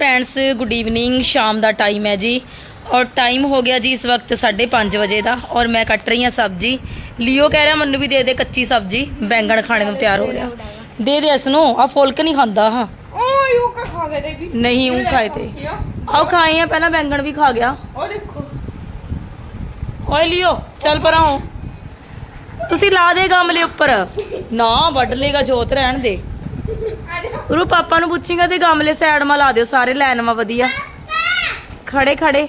Friends good evening ਸ਼ਾਮ ਦਾ time ਹੈ ਜੀ। ਔਰ ਟਾਈਮ ਹੋ ਗਿਆ ਜੀ ਇਸ ਵਕਤ 5:30 ਵਜੇ ਦਾ। ਔਰ ਮੈਂ ਕੱਟ ਰਹੀ ਹਾਂ ਸਬਜ਼ੀ। ਲਿਓ ਕਹਿ ਰਿਹਾ ਮੈਨੂੰ ਵੀ ਦੇ ਦੇ ਕੱਚੀ ਸਬਜ਼ੀ। ਬੈਂਗਣ ਖਾਣੇ ਨੂੰ ਤਿਆਰ ਹੋ ਰਿਹਾ ਦੇ ਦੇ ਇਸ ਨੂੰ ਆ ਫੁਲਕ ਨਹੀਂ ਖਾਂਦਾ ਹਾਂ ਓ ਯੂ ਕਾ ਖਾ ਗਏ ਦੇਗੀ ਨਹੀਂ ਉਹ ਖਾਏ ਤੇ। ਆਓ ਖਾਏ ਆ ਪਹਿਲਾਂ ਬੈਂਗਣ ਵੀ ਖਾ ਗਿਆ। ਉਹ ਦੇਖੋ। ਓਏ ਲਿਓ ਚੱਲ ਪਰਾਂ ਹੋ। ਤੁਸੀਂ ਲਾ ਦੇ ਗਮਲੇ ਉੱਪਰ। ਨਾ ਵੱਢ ਲੇਗਾ ਜੋਤ ਰਹਿਣ ਦੇ। ਉਰੂ ਪਾਪਾ ਨੂੰ ਪੁੱਛੀਂਗਾ ਤੇ ਗਮਲੇ ਸਾਈਡ ਮਾ ਲਾ ਦਿਓ, ਸਾਰੇ ਲਾਈਨ ਮਾ ਵਧੀਆ। ਖੜੇ ਖੜੇ।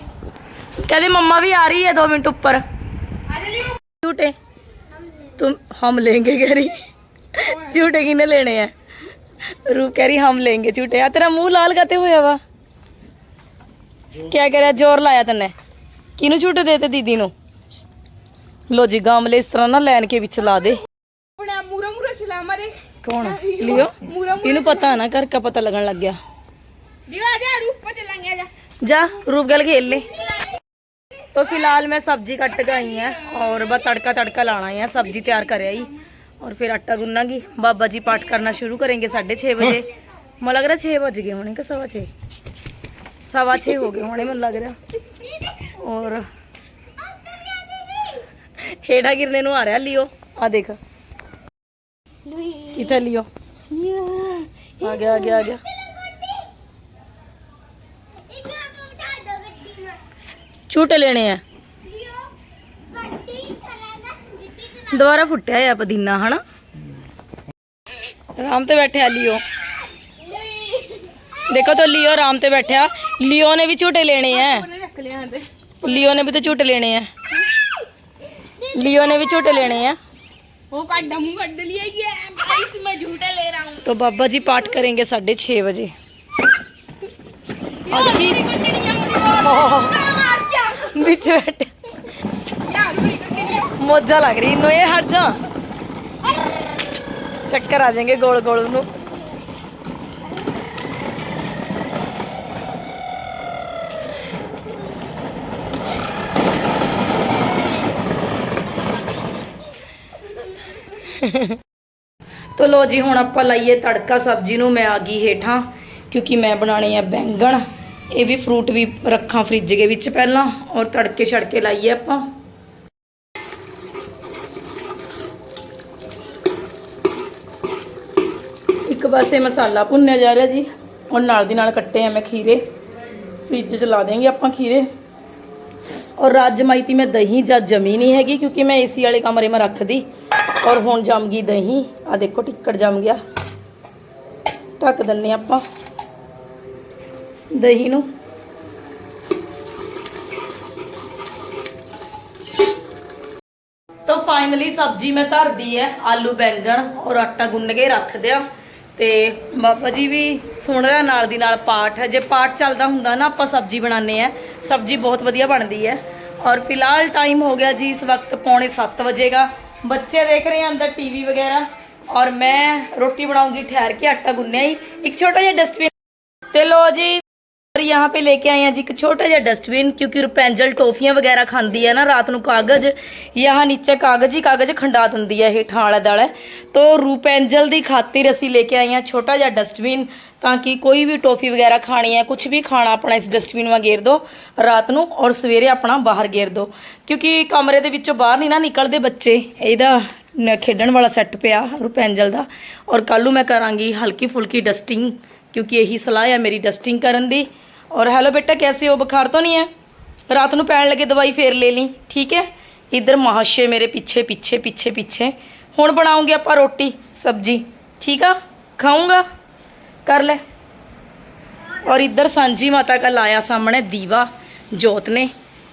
ਕਹਿੰਦੇ ਮੰਮਾ ਵੀ ਆ ਰਹੀ ਹੈ 2 ਮਿੰਟ ਉੱਪਰ। ਝੂਟੇ। ਤੂੰ ਹਮ ਲੇਂਗੇ ਕਹਿ ਰਹੀ ਝੂਟੇ ਕਿਨੇ ਲੈਣੇ ਆ? ਰੂਪ ਕਹਿ ਰਹੀ ਹਮ ਲੈਂਗੇ ਝੂਟੇ। ਆ ਤੇਰਾ ਮੂੰਹ ਲਾਲ ਕਾਤੇ ਹੋਇਆ ਵਾ? ਕੀ ਰਿਹਾ ਜ਼ੋਰ ਲਾਇਆ ਤੰਨੇ। ਕਿਨੂੰ ਝੂਟੇ ਦੇ ਤੇ ਦੀਦੀ ਨੂੰ? ਲੋ ਜੀ, ਗਮਲੇ ਇਸ ਤਰ੍ਹਾਂ ਨਾ ਲੈਣ ਕੇ ਵਿੱਚ ਲਾ ਦੇ। ਮਾਰੇ कौन लियो ਮੂਰਾ इनू पता है ना घर का पता लगन लग गया ਲਿਓ ਆ ਜਾ ਰੂਪ ਪਾ ਚਲਾਂਗੇ ਆ ਜਾ जा रूप गल खेल ले तो फिलहाल मैं सब्जी कट के आई है और बस तड़का तड़का लाना है सब्जी तैयार कर आई और फिर आटा गुन्नागी बाबा जी पाठ करना शुरू करेंगे साढ़े छः बजे मैं लग रहा छः बज गए होने का सवा छः सवा छः हो गए होने मैं लग रहा और हेठा गिरने ਨੂੰ ਆ ਰਿਹਾ ਲਿਓ ਆ ਦੇਖ ਕਿੱਥੇ ਲਿਓ ਆ ਗਿਆ ਆ ਗਿਆ ਆ ਗਿਆ ਝੂਟੇ ਲੈਣੇ ਆ ਦੁਬਾਰਾ ਫੁੱਟਿਆ ਆ ਪੁਦੀਨਾ ਹਨਾ ਆਰਾਮ ਤੇ ਬੈਠਿਆ ਲਿਓ ਦੇਖੋ ਤਾਂ ਲਿਓ ਆਰਾਮ ਤੇ ਬੈਠਿਆ ਲਿਓ ਨੇ ਵੀ ਝੂਟੇ ਲੈਣੇ ਆ ਉਹਨੇ ਰੱਖ ਲਿਆ ਤੇ ਲਿਓ ਨੇ ਵੀ ਤਾਂ ਝੂਟੇ ਲੈਣੇ ਆ लियो ने भी झूठे लेने हैं ਉਹ ਕੱਢ ਮੂੰਹ ਕੱਢ ਲਿਆ ये गाइस मैं झूठे ले रहा हूं तो बाबा जी पाठ करेंगे साढ़े छः बजे आज की ओह, मार क्या बीच बैठे यार बड़ी कट्टी मौजा लग रही इन्हों ये हट जा चक्कर आ जाएंगे गोल गोल ਨੂੰ ਤੋ ਲੋ ਜੀ, ਹੁਣ ਆਪਾਂ ਲਾਈਏ ਤੜਕਾ ਸਬਜ਼ੀ ਨੂੰ, ਮੈਂ ਆ ਗਈ ਹੇਠਾਂ, ਕਿਉਂਕਿ ਮੈਂ ਬਣਾਣੇ ਆ ਬੈਂਗਣ। ਇਹ ਵੀ ਫਰੂਟ ਵੀ ਰੱਖਾਂ ਫ੍ਰਿਜ ਦੇ ਵਿੱਚ ਪਹਿਲਾਂ, ਔਰ ਤੜਕੇ ਛੜਕੇ ਲਾਈਏ ਆਪਾਂ। ਇੱਕ ਪਾਸੇ ਮਸਾਲਾ ਭੁੰਨਿਆ ਜਾ ਰਿਹਾ ਜੀ, ਔਰ ਨਾਲ ਦੀ ਨਾਲ ਕੱਟੇ ਆ ਮੈਂ ਖੀਰੇ। ਫ੍ਰਿਜ 'ਚ ਲਾ ਦੇਂਗੇ ਆਪਾਂ ਖੀਰੇ। ਔਰ ਰਾਜਮਾਈ ਤੀ ਮੈਂ ਦਹੀਂ ਜਾਂ ਜਮੀ ਨਹੀਂ ਹੈਗੀ, ਕਿਉਂਕਿ ਮੈਂ ਏਸੀ ਵਾਲੇ ਕਮਰੇ ਮੈਂ ਰੱਖਦੀ। ਔਰ ਹੁਣ ਜੰਮ ਗਈ ਦਹੀਂ। ਆ ਦੇਖੋ ਟਿੱਕੜ ਜੰਮ ਗਿਆ। ਢੱਕ ਦਿੰਨੇ ਆਪਾਂ ਦਹੀਂ ਨੂੰ। ਤਾਂ ਫਾਈਨਲੀ ਸਬਜ਼ੀ ਮੈਂ ਧਰਦੀ ਹੈ ਆਲੂ ਬੈਂਗਣ ਔਰ ਆਟਾ ਗੁੰਨ ਕੇ ਰੱਖ ਦਿਆ। ਤੇ ਬਾਬਾ ਜੀ ਵੀ ਸੁਣ ਰਿਹਾ, ਨਾਲ ਦੀ ਨਾਲ ਪਾਠ ਜੇ ਪਾਠ ਚੱਲਦਾ ਹੁੰਦਾ ਨਾ, ਆਪਾਂ ਸਬਜ਼ੀ ਬਣਾਉਂਦੇ ਆ ਸਬਜ਼ੀ ਬਹੁਤ ਵਧੀਆ ਬਣਦੀ ਹੈ ਔਰ ਫਿਲਹਾਲ ਟਾਈਮ ਹੋ ਗਿਆ ਜੀ, ਇਸ ਵਕਤ ਪੌਣੇ 7 ਵਜੇਗਾ। ਬੱਚੇ ਦੇਖ ਰਹੇ ਆ ਅੰਦਰ ਟੀਵੀ ਵਗੈਰਾ ਔਰ ਮੈਂ ਰੋਟੀ ਬਣਾਉਂਗੀ, ਠਹਿਰ ਕੇ ਆਟਾ ਗੁੰਨਿਆ ਹੀ। ਇੱਕ ਛੋਟਾ ਜਿਹਾ ਡਸਟਬਿਨ ਤੇ ਲੋ ਜੀ और यहाँ पे लेके आए हैं जी एक छोटा ਜਿਹਾ डस्टबिन क्योंकि रुपेंजल टॉफियां वगैरह ਖਾਂਦੀ ਹੈ ਨਾ ਰਾਤ ਨੂੰ ਕਾਗਜ਼ यहाँ नीचे ਕਾਗਜ਼ ਹੀ ਕਾਗਜ਼ ਖੰਡਾ ਦਿੰਦੀ ਹੈ ਹੇਠਾਂ ਵਾਲਾ ਦਾਲਾ ਤੋ ਰੂਪੈਂਜਲ ਦੀ ਖਾਤਰ ਅਸੀਂ ਲੈ ਕੇ ਆਏ ਹਾਂ ਛੋਟਾ ਜਿਹਾ ਡਸਟਬਿਨ ਤਾਂ ਕਿ ਕੋਈ ਵੀ ਟੋਫੀ ਵਗੈਰਾ ਖਾਣੀ ਹੈ ਕੁਝ ਵੀ ਖਾਣਾ ਆਪਣਾ ਇਸ ਡਸਟਬਿਨ ਵਿੱਚ ਗੇਰ ਦਿਓ ਰਾਤ ਨੂੰ ਔਰ ਸਵੇਰੇ ਆਪਣਾ ਬਾਹਰ ਗੇਰ ਦਿਓ ਕਿਉਂਕਿ ਕਮਰੇ ਦੇ ਵਿੱਚੋਂ ਬਾਹਰ ਨਹੀਂ ਨਾ ਨਿਕਲਦੇ ਬੱਚੇ ਇਹਦਾ ਨ- ਖੇਡਣ ਵਾਲਾ ਸੈੱਟ ਪਿਆ ਰੂਪੈਂਜਲ ਦਾ ਔਰ ਕੱਲ੍ਹ ਨੂੰ ਮੈਂ ਕਰਾਂਗੀ ਹਲਕੀ ਫੁਲਕੀ ਡਸਟਿੰਗ क्योंकि यही सलाह है मेरी डस्टिंग करन दी और हेलो बेटा कैसे हो बुखार तो नहीं है रात ਨੂੰ ਪੈਣ ਲੱਗੇ ਦਵਾਈ ਫੇਰ ਲੈ ਲਈ ਠੀਕ ਹੈ ਇਧਰ ਮਹਾਸ਼ੇ ਮੇਰੇ ਪਿੱਛੇ ਪਿੱਛੇ ਪਿੱਛੇ ਪਿੱਛੇ ਹੁਣ ਬਣਾਉਂਗੇ ਆਪਾਂ ਰੋਟੀ ਸਬਜੀ ਠੀਕ ਆ ਖਾਊਂਗਾ ਕਰ ਲੈ और इधर सांझी माता का लाया सामने दीवा जोत ने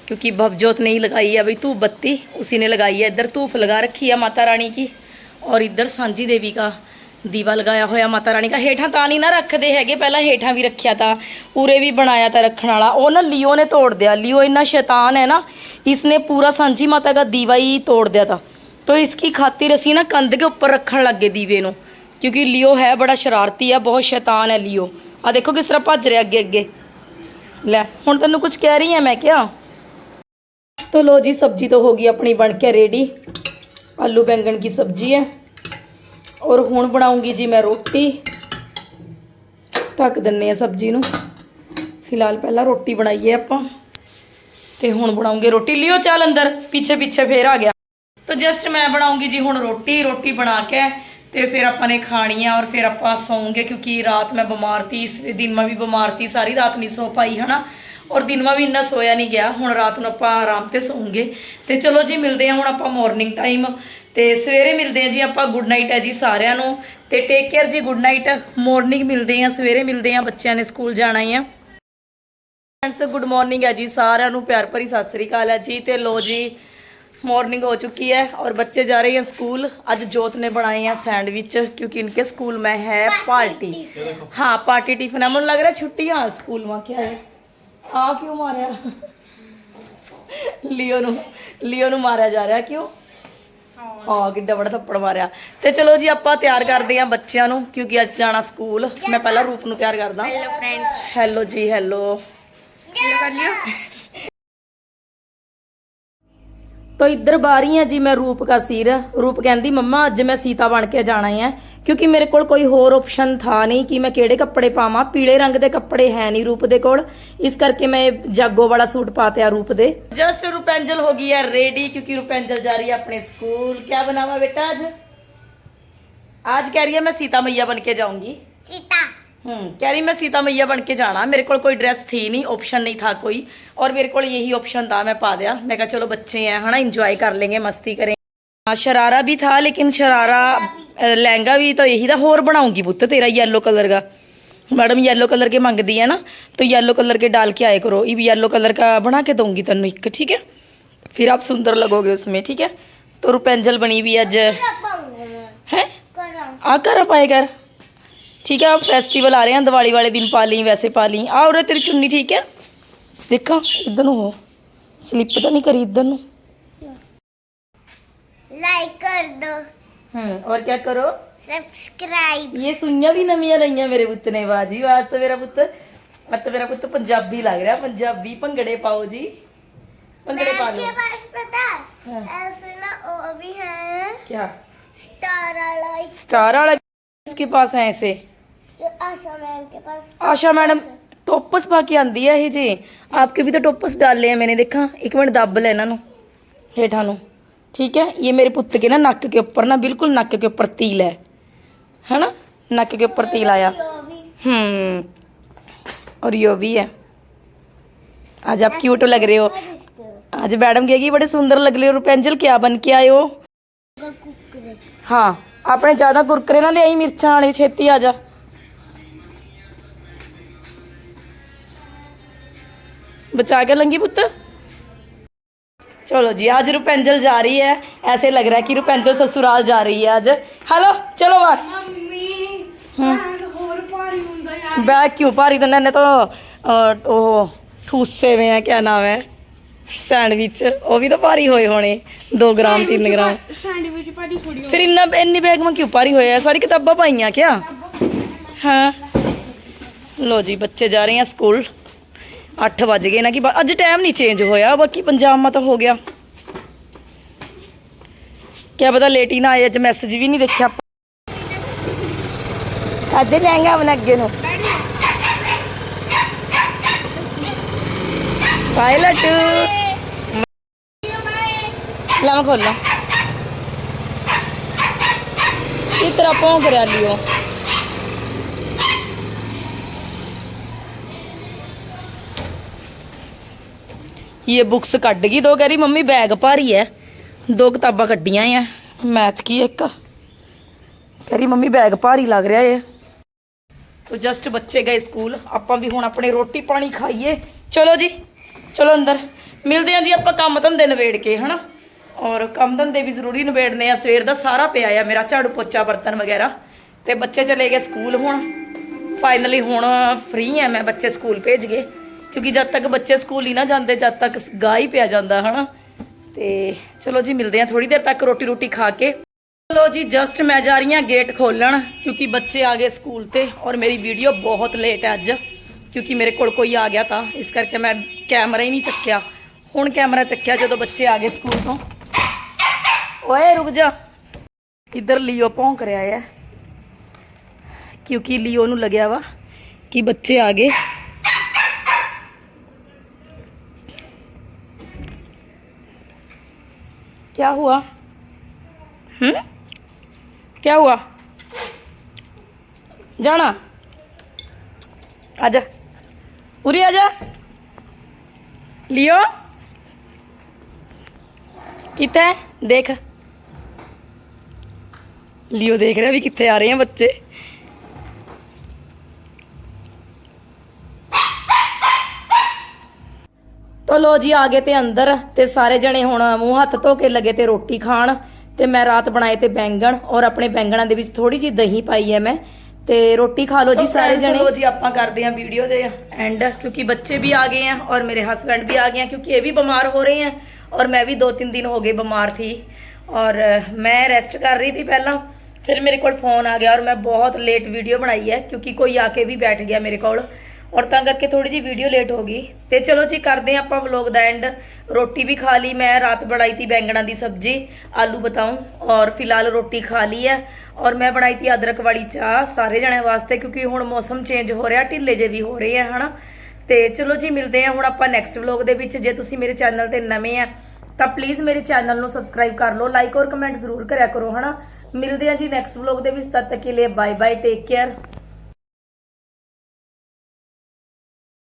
क्योंकि भवजोत नहीं लगाई है भाई धूप बत्ती उसी ने लगाई है इधर धूप लगा रखी है माता रानी की और इधर सांझी देवी का ਦੀਵਾ ਲਗਾਇਆ ਹੋਇਆ ਮਾਤਾ ਰਾਣੀ ਦਾ। ਹੇਠਾਂ ਤਾਂ ਨਹੀਂ ਨਾ ਰੱਖਦੇ ਹੈਗੇ, ਪਹਿਲਾਂ ਹੇਠਾਂ ਵੀ ਰੱਖਿਆ ਤਾਂ। ਉਰੇ ਵੀ ਬਣਾਇਆ ਤਾਂ ਰੱਖਣ ਵਾਲਾ। ਉਹ ਨਾ ਲਿਓ ਨੇ ਤੋੜ ਦਿਆ। ਲਿਓ ਇੰਨਾ ਸ਼ੈਤਾਨ ਹੈ ਨਾ, ਇਸਨੇ ਪੂਰਾ ਸਾਂਝੀ ਮਾਤਾ ਦਾ ਦੀਵਾ ਹੀ ਤੋੜ ਦਿਆ ਤਾਂ। ਤੋ ਇਸकी ਖਾਤਰ ਅਸੀਂ ਨਾ ਕੰਧ ਦੇ ਉੱਪਰ ਰੱਖਣ ਲੱਗੇ ਦੀਵੇ ਨੂੰ। ਕਿਉਂਕਿ ਲਿਓ ਹੈ, ਬੜਾ ਸ਼ਰਾਰਤੀ ਆ, ਬਹੁਤ ਸ਼ੈਤਾਨ ਹੈ ਲਿਓ। ਆ ਦੇਖੋ ਕਿਸ ਤਰ੍ਹਾਂ ਭੱਜ ਰਿਹਾ ਅੱਗੇ ਅੱਗੇ। ਲੈ, ਹੁਣ ਤੈਨੂੰ ਕੁਝ ਕਹਿ ਰਹੀ ਆ ਮੈਂ ਕਿਹਾ? ਤੋ ਲੋ ਜੀ, ਸਬਜੀ ਤਾਂ ਹੋ ਗਈ ਆਪਣੀ ਬਣ ਕੇ ਰੈਡੀ ਆਲੂ ਬੈਂਗਣ ਦੀ ਸਬਜੀ ਹੈ। ਔਰ ਹੁਣ ਬਣਾਉਂਗੀ ਜੀ ਮੈਂ ਰੋਟੀ ਢੱਕ ਦਿੰਨੇ ਆ ਸਬਜ਼ੀ ਨੂੰ ਫਿਲਹਾਲ ਪਹਿਲਾਂ ਰੋਟੀ ਬਣਾਈਏ ਆਪਾਂ ਤੇ ਹੁਣ ਬਣਾਉਂਗੇ ਰੋਟੀ ਲਿਓ ਚੱਲ ਅੰਦਰ ਪਿੱਛੇ ਪਿੱਛੇ ਫੇਰ ਆ ਗਿਆ ਤਾਂ ਜਸਟ ਮੈਂ ਬਣਾਉਂਗੀ ਜੀ ਹੁਣ ਰੋਟੀ ਰੋਟੀ ਬਣਾ ਕੇ ਤੇ ਫਿਰ ਆਪਾਂ ਨੇ ਖਾਣੀ ਆ ਔਰ ਫਿਰ ਆਪਾਂ ਸੌਂਗੇ ਕਿਉਂਕਿ ਰਾਤ ਮੈਂ ਬਿਮਾਰ ਤੀ ਇਸ ਦਿਨ ਮੈਂ ਵੀ ਬਿਮਾਰ ਤੀ ਸਾਰੀ ਰਾਤ ਨਹੀਂ ਸੋ ਪਾਈ ਹਨਾ ਔਰ ਦਿਨ ਮੈਂ ਵੀ ਇੰਨਾ ਸੋਇਆ ਨਹੀਂ ਗਿਆ ਹੁਣ ਰਾਤ ਨੂੰ ਆਪਾਂ ਆਰਾਮ ਤੇ ਸੌਂਗੇ ਤੇ ਚਲੋ ਜੀ ਮਿਲਦੇ ਆ ਹੁਣ ਆਪਾਂ ਮਾਰਨਿੰਗ ਟਾਈਮ ਤੇ ਸਵੇਰੇ ਮਿਲਦੇ ਆ ਜੀ ਆਪਾਂ ਗੁੱਡ ਨਾਈਟ ਹੈ ਜੀ ਸਾਰਿਆਂ ਨੂੰ ਤੇ ਟੇਕ ਕੇਅਰ ਜੀ ਗੁੱਡ ਨਾਈਟ ਮਾਰਨਿੰਗ ਮਿਲਦੇ ਆ ਸਵੇਰੇ ਮਿਲਦੇ ਆ ਬੱਚਿਆਂ ਨੇ ਸਕੂਲ ਜਾਣਾ ਹੀ ਆ ਫਰੈਂਡਸ ਗੁੱਡ ਮਾਰਨਿੰਗ ਹੈ ਜੀ ਸਾਰਿਆਂ ਨੂੰ ਪਿਆਰ ਭਰੀ ਸਤਿ ਸ੍ਰੀ ਅਕਾਲ ਹੈ ਜੀ ਤੇ ਲੋ ਜੀ ਮਾਰਨਿੰਗ ਹੋ ਚੁੱਕੀ है और बच्चे जा रहे हैं स्कूल आज जोत ने बनाए हैं सैंडविच क्योंकि इनके स्कूल में है पार्टी हाँ पार्टी टिफिन है मुझे लग रहा है छुट्टी हाँ स्कूल में क्या है आ क्यों मारा लियो नु लियो नु मारा जा रहा क्यों ਆ ਕਿੱਡਾ ਬੜਾ ਥੱਪੜ ਮਾਰਿਆ। ਤੇ ਚਲੋ ਜੀ ਆਪਾਂ ਤਿਆਰ ਕਰਦੇ ਆ ਬੱਚਿਆਂ ਨੂੰ ਕਿਉਂਕਿ ਅੱਜ ਜਾਣਾ ਸਕੂਲ। ਮੈਂ ਪਹਿਲਾਂ ਰੂਪ ਨੂੰ ਤਿਆਰ ਕਰਦਾ। ਹੈਲੋ ਫਰੈਂਡ ਹੈਲੋ ਜੀ ਹੈਲੋ ਹੈਲੋ ਕਰ ਲਿਓ। तो इधर बारी है जी मैं रूप का सिर रूप ਕਹਿੰਦੀ ਮੰਮਾ ਅੱਜ ਮੈਂ ਸੀਤਾ ਬਣ ਕੇ ਜਾਣਾ ਹੈ ਕਿਉਂਕਿ ਮੇਰੇ ਕੋਲ ਕੋਈ ਹੋਰ ਆਪਸ਼ਨ ਥਾ ਨਹੀਂ ਕਿ ਮੈਂ ਕਿਹੜੇ ਕੱਪੜੇ ਪਾਵਾਂ ਪੀਲੇ ਰੰਗ ਦੇ ਕੱਪੜੇ ਹੈ ਨਹੀਂ ਰੂਪ ਦੇ ਕੋਲ ਇਸ ਕਰਕੇ ਮੈਂ ਜਾਗੋ ਵਾਲਾ ਸੂਟ ਪਾਤਿਆ ਰੂਪ ਦੇ ਜਸਟ ਰੂਪੈਂਜਲ ਹੋ ਗਈ ਹੈ ਰੈਡੀ ਕਿਉਂਕਿ ਰੂਪੈਂਜਲ ਜਾ ਰਹੀ है अपने स्कूल क्या बनावा बेटा आज आज कह रही है मैं सीता मैया बन के जाऊंगी सीता हम्म कह रही मैं सीता मैया बन के जाना। मेरे को कोई ड्रेस थी नहीं ऑप्शन नहीं था कोई। और मेरे को यही ऑप्शन था मैं पा दिया। मैं कहा चलो बच्चे हैं है ना इंजॉय कर लेंगे मस्ती करेंगे। हाँ, शरारा भी था लेकिन शरारा लहंगा भी तो यही था। होर बनाऊँगी पुत्त तेरा येलो कलर का। मैडम येलो कलर के मांगती है ना तो येलो कलर के डाल के आए करो। ये भी येलो कलर का बना के दूँगी तेन एक ठीक है? फिर आप सुंदर लगोगे उसमें ठीक है? तो रुपेंजल बनी हुई अज है? आ कर पाए कर ठीक है अब फेस्टिवल आ रहे हैं दिवाली वाले दिन पा ली वैसे पा ली। आ रहा तेरी चुन्नी ठीक है? देखा इधर नो स्लिप तो नहीं करी इधर लाइक कर दो। हम्म और क्या करो? सब्सक्राइब ये सुइया भी नमियाँ रही मेरे पुत ने बाजी आज तो मेरा पुत अब तो मेरा पुत पंजाबी लग रहा पंजाबी भंगड़े पाओ जी। भंगड़े पा लो। पता हाँ। ऐसे ना वो भी है। क्या? स्टार वाला। स्टार वाला किसके पास है ऐसे। आशा मैम के पास आशा मैडम टॉपस पा के आंदी है ये जी। आपके भी तो टॉपस डाले हैं मैंने देखा। एक मिनट दब ले इन्हों हेठा नु। ठीक है? ये मेरे पुत के ना नक के ऊपर ना बिल्कुल नक के ऊपर तिल है। है ना? नक के ऊपर तिल आया। हम्म। और यो भी है। आज आप क्यूट लग रहे हो। आज मैडम कहेगी बड़े सुंदर लग रहे हो रुपेंजल क्या बन के आए हो? हाँ। अपने ज़्यादा कुरकरे ना ले आई मिर्चा आने छेती आ जा। बचा के लंगी पुत्र चलो जी आज रुपेंजल जा रही है ऐसे लग रहा है कि रुपेंजल ससुराल जा रही है आज हेलो चलो बाहर और पानी मुंडा यार बैग क्यों भारी तो ने तो अ, ਉਹ ਠੂਸੇ ਵੇ ਆ ਕਿਆ ਨਾਮ ਹੈ ਸੈਂਡਵਿਚ ਉਹ ਵੀ ਤਾਂ ਭਾਰੀ ਹੋਏ ਹੋਣੇ 2 ਗ੍ਰਾਮ 3 ਗ੍ਰਾਮ सैंडविच पार्टी थोड़ी ਫਿਰ ਇੰਨਾ ਇੰਨੀ ਬੈਗ ਮੈਂ ਕਿਉਂ ਭਾਰੀ ਹੋਇਆ ਸਾਰੀ ਕਿਤਾਬਾਂ ਪਾਈਆਂ ਕਿਆ ਹਾਂ ਲੋ ਜੀ ਬੱਚੇ ਜਾ ਰਹੇ ਆ ਸਕੂਲ 8 ਵਜ ਗਏ ਨਾ ਕਿ ਅੱਜ ਟਾਈਮ ਨਹੀਂ ਚੇਂਜ ਹੋਇਆ ਬਾਕੀ ਪੰਜਾਬ ਮਾ ਤਾਂ ਹੋ ਗਿਆ। ਕਿਆ ਪਤਾ ਲੇਟ ਹੀ ਨਾ ਆਏ ਅੱਜ ਮੈਸੇਜ ਵੀ ਨਹੀਂ ਦੇਖਿਆ ਅੱਧੇ ਲਹਿੰਗਾ ਬਣਾ ਅੱਗੇ ਨੂੰ। ਪਾਇਲਟ ਲੈ ਮੈਂ ਖੋਲਾਂ ਇਸ ਤਰ੍ਹਾਂ ਭੌਂਕ ਰਿਹਾ ਲਿਓ? ਇਹ ਬੁక్స్ ਕੱਢ ਗਈ, ਦੋ ਕਹਿ ਰਹੀ, ਮੰਮੀ ਬੈਗ ਭਾਰੀ ਹੈ ਦੋ ਕਿਤਾਬਾਂ ਕੱਢੀਆਂ ਆ ਮੈਥ ਕੀ ਇੱਕ? ਕਹਿ ਰਹੀ, ਮੰਮੀ ਬੈਗ ਭਾਰੀ ਲੱਗ ਰਿਹਾ ਹੈ ਤੋ ਜਸਟ ਬੱਚੇ ਗਏ ਸਕੂਲ ਆਪਾਂ ਵੀ ਹੁਣ ਆਪਣੇ ਰੋਟੀ ਪਾਣੀ ਖਾਈਏ। ਚਲੋ ਜੀ, ਚਲੋ ਅੰਦਰ। ਮਿਲਦੇ ਹਾਂ ਜੀ, ਆਪਾਂ ਕੰਮ ਧੰਦੇ ਨਵੇੜ ਕੇ, ਹਨਾ? ਔਰ ਕੰਮ ਧੰਦੇ ਵੀ ਜ਼ਰੂਰੀ ਨਵੇੜਨੇ ਆ, ਸਵੇਰ ਦਾ ਸਾਰਾ ਪਿਆ ਆ ਮੇਰਾ, ਝਾੜੂ ਪੋਚਾ, ਬਰਤਨ ਵਗੈਰਾ। ਤੇ ਬੱਚੇ ਚਲੇ ਗਏ ਸਕੂਲ ਹੁਣ। ਫਾਈਨਲੀ ਹੁਣ ਫ੍ਰੀ ਆ ਮੈਂ, ਬੱਚੇ ਸਕੂਲ ਭੇਜ ਗਏ। ਕਿਉਂਕਿ ਜਦ ਤੱਕ ਬੱਚੇ ਸਕੂਲ ਹੀ ਨਾ ਜਾਂਦੇ, ਜਦ ਤੱਕ ਗਾ ਹੀ ਪਿਆ ਜਾਂਦਾ, ਹਨਾ? ਤੇ ਚਲੋ ਜੀ, ਮਿਲਦੇ ਆ ਥੋੜੀ ਦੇਰ ਤੱਕ ਰੋਟੀ ਰੋਟੀ ਖਾ ਕੇ। ਚਲੋ ਜੀ ਜਸਟ ਮੈਂ ਜਾ ਰਹੀ ਹਾਂ ਗੇਟ ਖੋਲਣ, ਕਿਉਂਕਿ ਬੱਚੇ ਆ ਗਏ ਸਕੂਲ ਤੇ ਔਰ ਮੇਰੀ ਵੀਡੀਓ ਬਹੁਤ ਲੇਟ ਹੈ ਅੱਜ, ਕਿਉਂਕਿ ਮੇਰੇ ਕੋਲ ਕੋਈ ਆ ਗਿਆ ਤਾਂ। ਇਸ ਕਰਕੇ ਮੈਂ ਕੈਮਰਾ ਹੀ ਨਹੀਂ ਚੱਕਿਆ। ਹੁਣ ਕੈਮਰਾ ਚੱਕਿਆ ਜਦੋਂ ਬੱਚੇ ਆ ਗਏ ਸਕੂਲ ਤੋਂ। ਓਏ, ਰੁਕ ਜਾ। ਇੱਧਰ ਲੀਓ ਭੌਂਕ ਰਿਹਾ ਹੈ ਕਿਉਂਕਿ ਲੀਓ ਨੂੰ ਲੱਗਿਆ ਵਾ ਕਿ ਬੱਚੇ ਆ ਗਏ। क्या हुआ? हम्म क्या हुआ? जाना। आजा। उरी आजा। लियो। कितने? देख। लियो देख रहे अभी कितने आ रहे हैं बच्चे। ਲੋ ਜੀ ਆ ਗਏ ਤੇ ਅੰਦਰ ਤੇ ਸਾਰੇ ਜਣੇ ਹੁਣ ਮੂੰਹ ਹੱਥ ਧੋ ਕੇ ਲੱਗੇ ਤੇ ਰੋਟੀ ਖਾਣ ਤੇ ਮੈਂ ਰਾਤ ਬਣਾਏ ਤੇ ਬੈਂਗਣ ਔਰ ਆਪਣੇ ਬੈਂਗਣਾਂ ਦੇ ਵਿੱਚ ਥੋੜੀ ਜੀ ਦਹੀਂ ਪਾਈ ਹੈ ਮੈਂ ਤੇ ਰੋਟੀ ਖਾ ਲੋ ਜੀ ਸਾਰੇ ਜਣੇ। ਲੋ ਜੀ ਆਪਾਂ ਕਰਦੇ ਆਂ ਵੀਡੀਓ ਦੇ ਐਂਡ ਕਿਉਂਕਿ ਬੱਚੇ ਵੀ ਆ ਗਏ ਆ ਔਰ ਮੇਰੇ ਹਸਬੰਡ ਵੀ ਆ ਗਏ ਆ ਕਿਉਂਕਿ ਇਹ ਵੀ ਬਿਮਾਰ ਹੋ ਰਹੇ ਆ ਔਰ ਮੈਂ ਵੀ 2-3 ਦਿਨ ਹੋ ਗਏ ਬਿਮਾਰ ਥੀ ਔਰ ਮੈਂ ਰੈਸਟ ਕਰ ਰਹੀ ਥੀ ਪਹਿਲਾਂ ਫਿਰ ਮੇਰੇ ਕੋਲ ਫੋਨ ਆ ਗਿਆ ਔਰ ਮੈਂ ਬਹੁਤ ਲੇਟ ਵੀਡੀਓ ਬਣਾਈ ਹੈ ਕਿਉਂਕਿ ਕੋਈ ਆ ਕੇ ਵੀ ਬੈਠ ਗਿਆ ਮੇਰੇ ਕੋਲ। ਔਰ ਤਾਂ ਕਰਕੇ ਥੋੜੀ ਜੀ ਵੀਡੀਓ ਲੇਟ ਹੋ ਗਈ। ਤੇ ਚਲੋ ਜੀ, ਕਰਦੇ ਹਾਂ ਆਪਾਂ ਵਲੋਗ ਦਾ ਐਂਡ ਰੋਟੀ ਵੀ ਖਾ ਲਈ ਮੈਂ, ਰਾਤ ਬਣਾਈ ਤੀ ਬੈਂਗਣਾ ਦੀ ਸਬਜ਼ੀ, ਆਲੂ ਬਤਾਉਂ ਔਰ ਫਿਲਹਾਲ ਰੋਟੀ ਖਾ ਲਈ ਹੈ। ਔਰ ਮੈਂ ਬਣਾਈ ਤੀ ਅਦਰਕ ਵਾਲੀ ਚਾਹ ਸਾਰੇ ਜਣਿਆਂ ਵਾਸਤੇ, ਕਿਉਂਕਿ ਹੁਣ ਮੌਸਮ ਚੇਂਜ ਹੋ ਰਿਹਾ, ਢਿੱਲੇ ਜੇ ਵੀ ਹੋ ਰਹੇ ਆ, ਹਨਾ? ਤੇ ਚਲੋ ਜੀ, ਮਿਲਦੇ ਆ ਹੁਣ ਆਪਾਂ ਨੈਕਸਟ ਵਲੋਗ ਦੇ ਵਿੱਚ। ਜੇ ਤੁਸੀਂ ਮੇਰੇ ਚੈਨਲ ਤੇ ਨਵੇਂ ਆ, ਤਾਂ ਪਲੀਜ਼ ਮੇਰੇ ਚੈਨਲ ਨੂੰ ਸਬਸਕ੍ਰਾਈਬ ਕਰ ਲਓ ਲਾਈਕ ਔਰ ਕਮੈਂਟ ਜ਼ਰੂਰ ਕਰਿਆ ਕਰੋ, ਹਨਾ? ਮਿਲਦੇ ਆ ਜੀ ਨੈਕਸਟ ਵਲੋਗ ਦੇ ਵਿੱਚ, ਤਦ ਤੱਕ ਕੇ ਲਈ ਬਾਏ ਬਾਏ ਟੇਕ ਕੇਅਰ